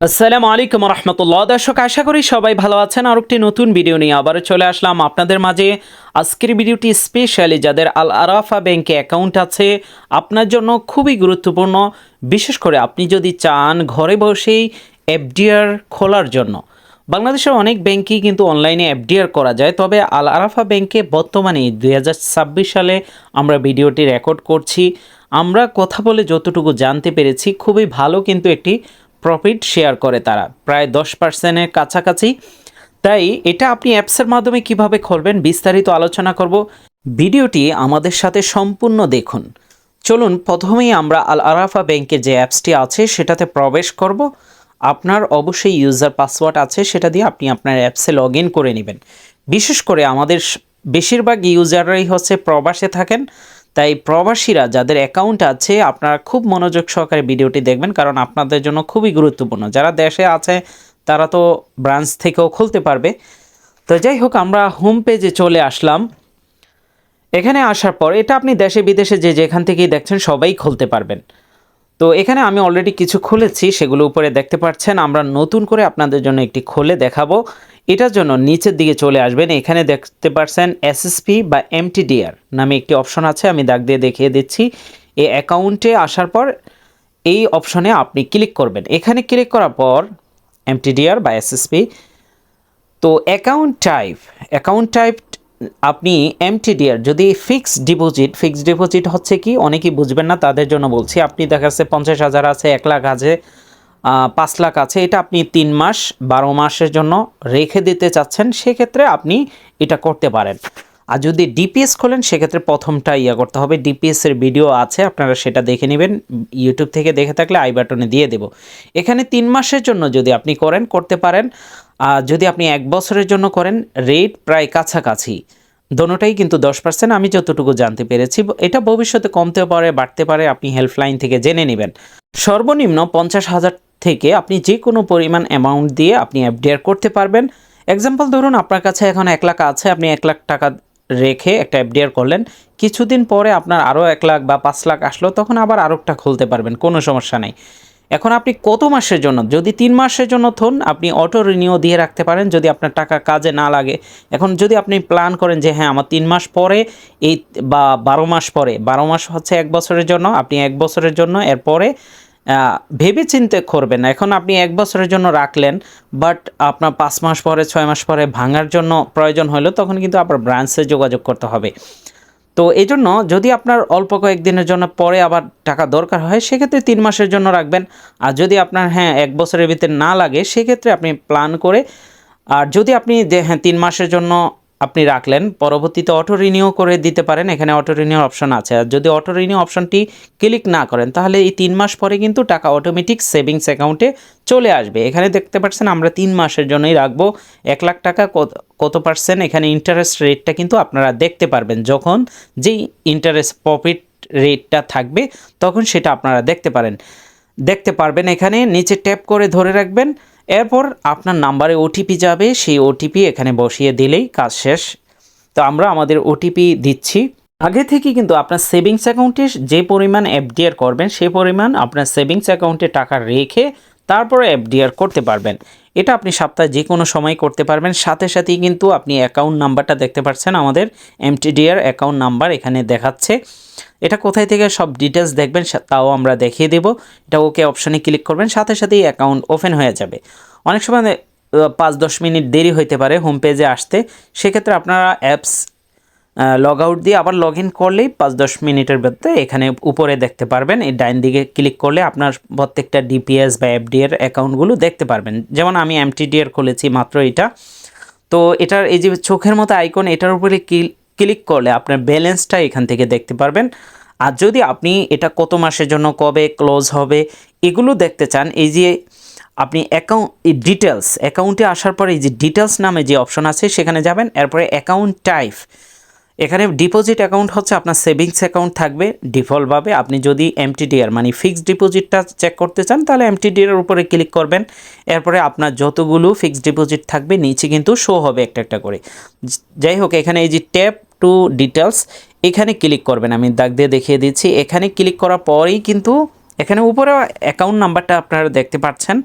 আসসালামু আলাইকুম রহমতুল্লাহ দর্শক, আশা করি সবাই ভালো আছেন। আর একটি নতুন ভিডিও নিয়ে আবারও চলে আসলাম আপনাদের মাঝে। আজকের ভিডিওটি স্পেশালি যাদের আল আরাফা ব্যাংকে অ্যাকাউন্ট আছে, আপনার জন্য খুবই গুরুত্বপূর্ণ। বিশেষ করে আপনি যদি চান ঘরে বসেই এফডিআর খোলার জন্য। বাংলাদেশের অনেক ব্যাংকই কিন্তু অনলাইনে এফডিআর করা যায়। তবে আল আরাফা ব্যাংকে বর্তমানে দুই হাজার ছাব্বিশ সালে আমরা ভিডিওটি রেকর্ড করছি। আমরা কথা বলে যতটুকু জানতে পেরেছি, খুবই ভালো কিন্তু একটি প্রফিট শেয়ার করে তারা, প্রায় দশ পার্সেন্টের কাছাকাছি। তাই এটা আপনি অ্যাপসের মাধ্যমে কীভাবে খুলবেন বিস্তারিত আলোচনা করব। ভিডিওটি আমাদের সাথে সম্পূর্ণ দেখুন। চলুন, প্রথমেই আমরা আল আরাফা ব্যাংকের যে অ্যাপসটি আছে সেটাতে প্রবেশ করব। আপনার অবশ্যই ইউজার পাসওয়ার্ড আছে, সেটা দিয়ে আপনি আপনার অ্যাপসে লগ ইন করে নেবেন। বিশেষ করে আমাদের বেশিরভাগ ইউজাররাই হচ্ছে প্রবাসে থাকেন। তাই প্রবাসীরা যাদের অ্যাকাউন্ট আছে, আপনারা খুব মনোযোগ সহকারে ভিডিওটি দেখবেন কারণ আপনাদের জন্য খুবই গুরুত্বপূর্ণ। যারা দেশে আছে, তারা তো ব্রাঞ্চ থেকেও খুলতে পারবে। তো যাই হোক, আমরা হোম পেজে চলে আসলাম। এখানে আসার পর, এটা আপনি দেশে বিদেশে যে যেখান থেকেই দেখছেন, সবাই খুলতে পারবেন। তো এখানে আমি অলরেডি কিছু খুলেছি, সেগুলো উপরে দেখতে পাচ্ছেন। আমরা নতুন করে আপনাদের জন্য একটি খুলে দেখাবো। এটার জন্য নিচের দিকে চলে আসবেন। এখানে দেখতে পাচ্ছেন এসএসপি বা এমটিডিআর নামে একটি অপশন আছে, আমি দাগ দিয়ে দেখিয়ে দিচ্ছি। এই অ্যাকাউন্টে আসার পর এই অপশনে আপনি ক্লিক করবেন। এখানে ক্লিক করার পর এমটিডিআর বা এসএসপি তো অ্যাকাউন্ট টাইপ অ্যাকাউন্ট টাইপ আপনি এমটিডিআর যদি ফিক্সড ডিপোজিট ফিক্সড ডিপোজিট হচ্ছে কি? অনেকেই বুঝবেন না, তাদের জন্য বলছি। আপনি দেখা যাচ্ছে পঞ্চাশ হাজার আছে, এক লাখ আছে পাঁচ লাখ আছে, এটা আপনি তিন মাস, বারো মাসের জন্য রেখে দিতে চাচ্ছেন, সেক্ষেত্রে আপনি এটা করতে পারেন। আর যদি ডিপিএস খোলেন, সেক্ষেত্রে প্রথমটা ইয়া করতে হবে ডিপিএস এর ভিডিও আছে, আপনারা সেটা দেখে নেবেন ইউটিউব থেকে দেখে থাকলে আই বাটনে দিয়ে দেব। এখানে তিন মাসের জন্য যদি আপনি করেন, করতে পারেন, আর যদি আপনি এক বছরের জন্য করেন রেট প্রায় কাছাকাছি। দোনোটাই কিন্তু দশ পার্সেন্ট আমি যতটুকু জানতে পেরেছি, এটা ভবিষ্যতে কমতে পারে, বাড়তে পারে, আপনি হেল্পলাইন থেকে জেনে নেবেন। সর্বনিম্ন পঞ্চাশ হাজার থেকে আপনি যে কোনো পরিমাণ অ্যামাউন্ট দিয়ে আপনি এফডিআর করতে পারবেন। এক্সাম্পল ধরুন, আপনার কাছে এখন এক লাখ আছে, আপনি এক লাখ টাকা রেখে একটা এফডিআর করলেন। কিছুদিন পরে আপনার আরও এক লাখ বা পাঁচ লাখ আসলো, তখন আবার আরও একটা খুলতে পারবেন, কোনো সমস্যা নেই। এখন আপনি কত মাসের জন্য, যদি তিন মাসের জন্য থন, আপনি অটো রিনিউ দিয়ে রাখতে পারেন, যদি আপনার টাকা কাজে না লাগে। এখন যদি আপনি প্ল্যান করেন যে হ্যাঁ আমার তিন মাস পরে এই বা বারো মাস পরে, বারো মাস হচ্ছে এক বছরের জন্য, আপনি এক বছরের জন্য, এরপরে ভেবে চিন্তে করবেন এখন আপনি এক বছরের জন্য রাখলেন বাট আপনার পাঁচ মাস পরে, ছয় মাস পরে ভাঙার জন্য প্রয়োজন হলো, তখন কিন্তু আপনার ব্রাঞ্চে যোগাযোগ করতে হবে। তো এই জন্য যদি আপনার অল্প কয়েকদিনের জন্য পরে আবার টাকা দরকার হয়, সেক্ষেত্রে তিন মাসের জন্য রাখবেন। আর যদি আপনার হ্যাঁ এক বছরের ভিতরে না লাগে, সেক্ষেত্রে আপনি প্ল্যান করে, আর যদি আপনি হ্যাঁ তিন মাসের জন্য আপনি রাখলেন। পরবর্তীতে অটো রিনিউ করে দিতে পারেন। এখানে অটো রিনিউ অপশন আছে। আর যদি অটো রিনিউ অপশনটি ক্লিক না করেন, তাহলে এই তিন মাস পরে কিন্তু টাকা অটোমেটিক সেভিংস অ্যাকাউন্টে চলে আসবে। এখানে দেখতে পাচ্ছেন আমরা তিন মাসের জন্যই রাখব। এক লাখ টাকা কত পার্সেন্ট এখানে ইন্টারেস্ট রেটটা কিন্তু আপনারা দেখতে পারবেন। যখন যেই ইন্টারেস্ট প্রফিট রেটটা থাকবে, তখন সেটা আপনারা দেখতে পারেন। দেখতে পারবেন এখানে। নিচে ট্যাপ করে ধরে রাখবেন। এরপর আপনার নাম্বারে ওটিপি যাবে, সেই ওটিপি এখানে বসিয়ে দিলেই কাজ শেষ। তো আমরা আমাদের ওটিপি দিচ্ছি। আগে থেকে কিন্তু আপনার সেভিংস অ্যাকাউন্টে যে পরিমাণ এফডিআর করবেন সেই পরিমাণ আপনার সেভিংস অ্যাকাউন্টে টাকা রেখে তারপরে এফডিআর করতে পারবেন। এটা আপনি সপ্তাহে যে কোনো সময় করতে পারবেন। সাথে সাথেই কিন্তু আপনি অ্যাকাউন্ট নাম্বারটা দেখতে পাচ্ছেন আমাদের এমটিডিআর অ্যাকাউন্ট নাম্বার এখানে দেখাচ্ছে। এটা কোথায় থেকে সব ডিটেলস দেখবেন তাও আমরা দেখিয়ে দেব। এটা ওকে অপশনে ক্লিক করবেন, সাথে সাথেই অ্যাকাউন্ট ওপেন হয়ে যাবে। অনেক সময় পাঁচ দশ মিনিট দেরি হইতে পারে হোম পেজে আসতে। সেক্ষেত্রে আপনারা অ্যাপস লগ আউট দিয়ে আবার লগ ইন করলেই পাঁচ দশ মিনিটের মধ্যে এখানে উপরে দেখতে পারবেন। এই ডাইন দিকে ক্লিক করলে আপনার প্রত্যেকটা ডিপিএস বা এফডিএর অ্যাকাউন্টগুলো দেখতে পারবেন। যেমন আমি এমটিডিএর খুলেছি মাত্র এটা। তো এটার এই যে চোখের মতো আইকন এটার উপরে ক্লিক করলে আপনার ব্যালেন্সটা এখান থেকে দেখতে পারবেন। আর যদি আপনি এটা কত মাসের জন্য, কবে ক্লোজ হবে, এগুলো দেখতে চান, এই যে আপনি অ্যাকাউন্ট ডিটেলস অ্যাকাউন্টে আসার পরে এই যে ডিটেলস নামে যে অপশন আছে, সেখানে যাবেন। এরপরে অ্যাকাউন্ট টাইপ এখানে ডিপোজিট অ্যাকাউন্ট হচ্ছে আপনার সেভিংস অ্যাকাউন্ট থাকবে। ডিফল্টভাবে আপনি যদি এমটিডিআর মানে ফিক্সড ডিপোজিটটা চেক করতে চান, তাহলে এমটিডিআর উপরে ক্লিক করবেন। এরপরে আপনার যতগুলো ফিক্সড ডিপোজিট থাকবে, নিচে কিন্তু শো হবে একটা একটা করে। যাই হোক, এখানে এই যে ট্যাপ টু ডিটেলস এখানে ক্লিক করবেন। আমি দাগ দিয়ে দেখিয়ে দিচ্ছি। এখানে ক্লিক করার পরেই কিন্তু এখানে উপরে অ্যাকাউন্ট নাম্বারটা আপনারা দেখতে পাচ্ছেন।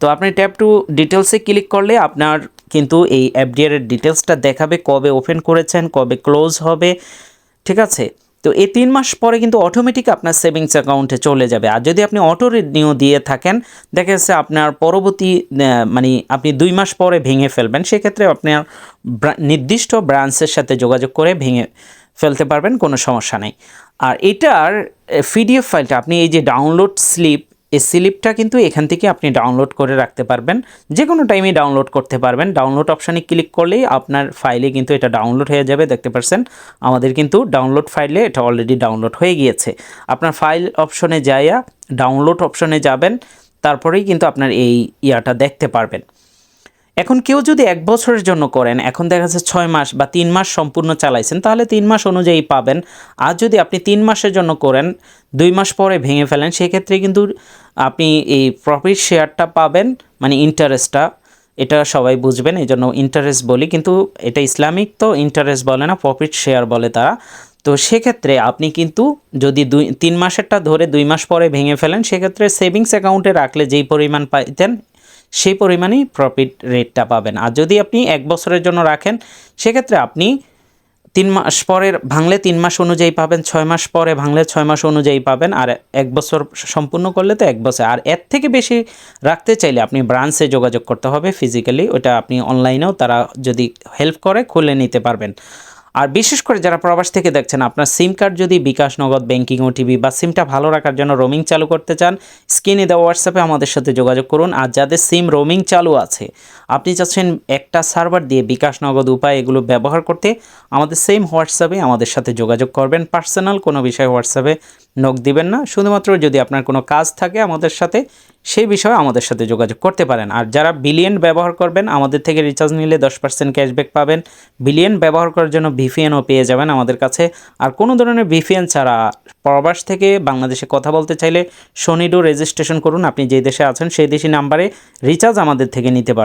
তো আপনি ট্যাপ টু ডিটেলসে ক্লিক করলে আপনার কিন্তু এই এর ডিটেলসটা দেখাবে কবে ওপেন করেছেন, কবে ক্লোজ হবে, ঠিক আছে? তো এই তিন মাস পরে কিন্তু অটোমেটিক আপনার সেভিংস অ্যাকাউন্টে চলে যাবে। আর যদি আপনি অটো রিনিউ দিয়ে থাকেন, দেখা যাচ্ছে আপনার পরবর্তী মানে আপনি দুই মাস পরে ভেঙে ফেলবেন, সেক্ষেত্রে আপনার নির্দিষ্ট ব্রাঞ্চের সাথে যোগাযোগ করে ভেঙে ফেলতে পারবেন, কোনো সমস্যা নেই। আর এটার পিডিএফ ফাইলটা আপনি এই যে ডাউনলোড স্লিপ এই স্লিপটা কিন্তু এখান থেকে আপনি ডাউনলোড করে রাখতে পারবেন। যে কোনো টাইমে ডাউনলোড করতে পারবেন। ডাউনলোড অপশানে ক্লিক করলেই আপনার ফাইলে কিন্তু এটা ডাউনলোড হয়ে যাবে, দেখতে পাচ্ছেন আমাদের কিন্তু ডাউনলোড ফাইলে এটা অলরেডি ডাউনলোড হয়ে গিয়েছে। আপনার ফাইল অপশনে যাইয়া ডাউনলোড অপশনে যাবেন, তারপরেই কিন্তু আপনার এই ইয়াটা দেখতে পারবেন। এখন কেউ যদি এক বছরের জন্য করেন, এখন দেখা যাচ্ছে ছয় মাস বা তিন মাস সম্পূর্ণ চালাইছেন, তাহলে তিন মাস অনুযায়ী পাবেন। আর যদি আপনি তিন মাসের জন্য করেন, দুই মাস পরে ভেঙে ফেলেন, সেক্ষেত্রে কিন্তু আপনি এই প্রফিট শেয়ারটা পাবেন মানে ইন্টারেস্টটা এটা সবাই বুঝবেন এই জন্য ইন্টারেস্ট বলি, কিন্তু এটা ইসলামিক তো ইন্টারেস্ট বলে না প্রফিট শেয়ার বলে তারা। তো সেক্ষেত্রে আপনি কিন্তু যদি দুই, তিন মাসেরটা ধরে দুই মাস পরে ভেঙে ফেলেন, সেক্ষেত্রে সেভিংস অ্যাকাউন্টে রাখলে যেই পরিমাণ পাইতেন সেই পরিমাণেই প্রফিট রেটটা পাবেন। আর যদি আপনি এক বছরের জন্য রাখেন, সেক্ষেত্রে আপনি তিন মাস পরের, ভাঙলে তিন মাস অনুযায়ী পাবেন, ছয় মাস পরে ভাঙলে ছয় মাস অনুযায়ী পাবেন, আর এক বছর সম্পূর্ণ করলে তো এক বছর। আর এর থেকে বেশি রাখতে চাইলে আপনি ব্রাঞ্চে যোগাযোগ করতে হবে ফিজিক্যালি ওটা আপনি অনলাইনেও তারা যদি হেল্প করে, খুলে নিতে পারবেন। আর বিশেষ করে যারা প্রবাস থেকে দেখছেন, আপনার সিম কার্ড যদি বিকাশ নগদ ব্যাংকিং ওটিভি বা সিমটা ভালো রাখার জন্য রোমিং চালু করতে চান স্ক্রিনে দেওয়া হোয়াটসঅ্যাপে আমাদের সাথে যোগাযোগ করুন। আর যাদের সিম রোমিং চালু আছে, আপনি চাচ্ছেন একটা সার্ভার দিয়ে বিকাশ নগদ উপায় এগুলো ব্যবহার করতে, আমাদের সেম হোয়াটসঅ্যাপে আমাদের সাথে যোগাযোগ করবেন। পার্সোনাল কোনো বিষয়ে হোয়াটসঅ্যাপে নখ দিবেন না। শুধুমাত্র যদি আপনার কোনো কাজ থাকে আমাদের সাথে, সেই বিষয়ে আমাদের সাথে যোগাযোগ করতে পারেন। আর যারা বিলিয়ন ব্যবহার করবেন, আমাদের থেকে রিচার্জ নিলে দশ পার্সেন্ট ক্যাশব্যাক পাবেন। বিলিয়ন ব্যবহার করার জন্য ভিপিএনও পেয়ে যাবেন আমাদের কাছে। আর কোনো ধরনের ভিপিএন ছাড়া প্রবাস থেকে বাংলাদেশে কথা বলতে চাইলে সোনিডো রেজিস্ট্রেশন করুন। আপনি যে দেশে আছেন সেই দেশি নাম্বারে রিচার্জ আমাদের থেকে নিতে পারেন